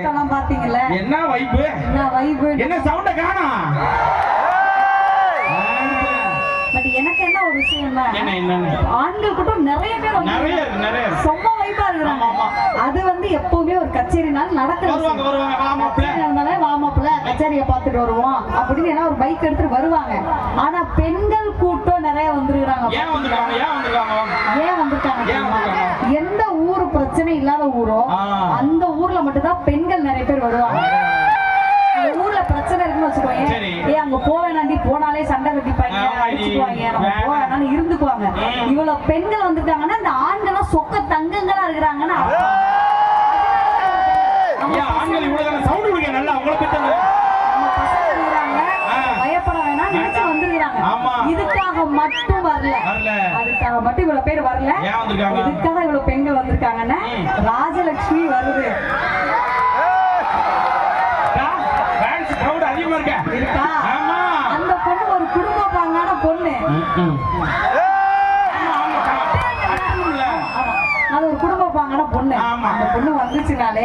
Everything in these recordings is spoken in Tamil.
கூட்டம்லாம் பாத்தீங்கல்ல என்ன வைப்பு என்ன வைபு என்ன சவுண்ட காணோம் பட் எனக்கு என்ன ஒரு என்னன்னு ஆண்கள் கூட்டம் நிறைய பேர் வந்து நிறைய இருக்கு நிறைய இருக்கு. செம்ம வைப்பா இருக்கிறாங்க. ஆமா, அது வந்து எப்பவுமே ஒரு கச்சேரினால நடக்கிற வருவாங்க விஷயம். வருவாங்க. வா மாப்பிள்ள. கச்சேரி நடந்தாலே வா மாப்பிள்ள கச்சேரியை பார்த்துட்டு வருவோம் அப்படின்னு எல்லாம் ஒரு பைக் எடுத்துட்டு வருவாங்க. ஆனா பெண்கள் கூட்டம் நிறைய வந்துருக்காங்க? ஏன்? வந்திருக்காங்க? எந்த ஊர் பிரச்சனை இல்லாத ஊரோ ஆ. அந்த ஊர்ல மட்டும்தான் பெண்கள் நிறைய பேர் வருவாங்க ஊர்ல பிரச்சனை இருக்குன்னு வச்சுக்கோங்க. ஏ அங்க போவேணாண்டி போனாலே சண்டை கட்டிப்பாங்க. அடிச்சுக்குவாங்க நம்ம. போவேணாலும் இருந்துக்குவாங்க. இவ்வளவு பெண்கள் வந்திருக்காங்கன்னா இந்த ஆண்கள்லாம் சொக்க தங்கங்களா இருக்கிறாங்கன்னா ஆண்கள் இவ்வளவு சவுண்ட் விடுங்க நல்லா உங்களை பத்தி. பயப்பட வேணாம் நினைச்சு. இதுக்காக மட்டும் வரல அதுக்காக மட்டும் இவ்வளவு பேர் வரல? இதுக்காக இவ்வளவு பெண்கள் வந்திருக்காங்கன்னா. ராஜலட்சுமி வருது ஃபேன்ஸ் கிரவுட் அதிகமா இருக்க. இருக்கா? ஆமா. அந்த பொண்ணு ஒரு குடும்ப பாங்கான பொண்ணு. அது ஒரு குடும்ப பாங்கான பொண்ணு. அந்த பொண்ணு வந்துச்சுனாலே.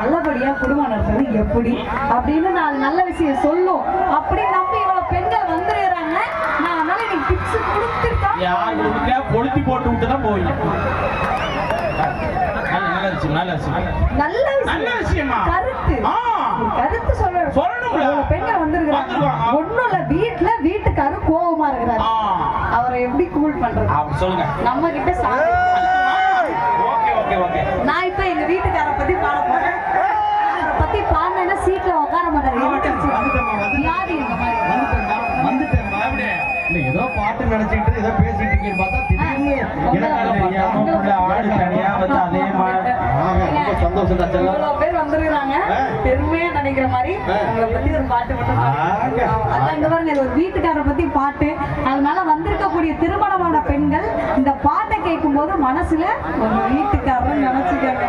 நல்லபடியா குடும்பம் நடத்துறது எப்படி அப்படின்னு நான் நல்ல விஷயம் சொல்லும். அப்படி நம்பி இவ்வளவு பெண்கள் வந்துருக்கிறாங்க. நான் அதனால நீ டிப்ஸ் கொடுத்துருக்கா? யார் கொடுக்க கொளுத்தி போட்டு விட்டு தான் போவீங்க. விஷயம் நல்ல விஷயம்? நல்ல நல்ல விஷயம்? கருத்து. கருத்து சொல்ல சொல்லணும்ல. இவ்வளவு பெண்கள் வந்திருக்கிறாங்க. வந்துருவாங்க. ஒண்ணும் இல்ல வீட்டுல வீட்டுக்காரர் கோவமா இருக்கிறாரு. அவரை எப்படி கூல் பண்றது? சொல்லுங்க. நம்ம கிட்ட ஓகே ஓகே ஓகே. நான் இப்ப எங்க வீட்டுக்கார பத்தி பாட போறேன். அவரை பத்தி பாடினா சீட்ல உட்கார மாட்டாரு. வியாதி இந்த மாதிரி. ஏதோ பாட்டு நினைச்சிட்டு ஏதோ பேசிட்டு பார்த்தா திடீர்னு ஆடு தனியா வந்து அதே மாதிரி ஆக, ரொம்ப சந்தோஷம் தான் செல்லம். இவ்வளவு பேர் வந்திருக்காங்க ஆ. பெருமையா நினைக்கிற மாதிரி ஆ. உங்களை பத்தி ஒரு பாட்டு மட்டும் ஆங்க. பாடுறேன். அதான் இங்க பாருங்க இது ஒரு வீட்டுக்காரரை பத்தி பாட்டு அதனால வந்திருக்கக்கூடிய திருமணமான பெண்கள் இந்த பாட்டை கேட்கும் போது மனசுல வீட்டுக்காரர் நினைச்சுக்கோங்க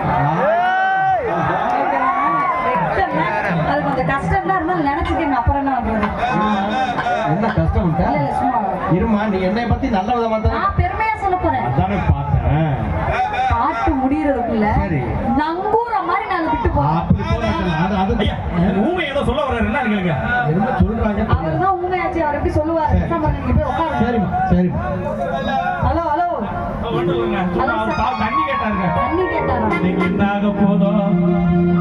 அது கொஞ்சம் கஷ்டம் தான் இருந்தாலும் நினைச்சுக்கோங்க அப்புறம் என்ன பண்றது கஷ்டம் இருமா நீ என்னை பத்தி நல்ல விதமா தான் பெருமையா சொல்ல போறேன் அதானே பார்த்தேன் பாட்டு முடியறதுக்குள்ள சரி. நங்கூர மாதிரி நாங்க விட்டு போறோம். ஊமை ஏதோ சொல்ல வர்றாரு. என்ன கேளுங்க என்ன சொல்றாங்க. அவர் தான் ஊமையாச்சு. அவர் எப்படி சொல்லுவாரு? பேசாம இருங்க, நீங்க போய் உட்காருங்க. சரிம்மா சரிம்மா. Hello hello. தண்ணி கேட்டாருங்க. தண்ணி கேட்டாரா? இன்னைக்கு என்ன ஆக போதும்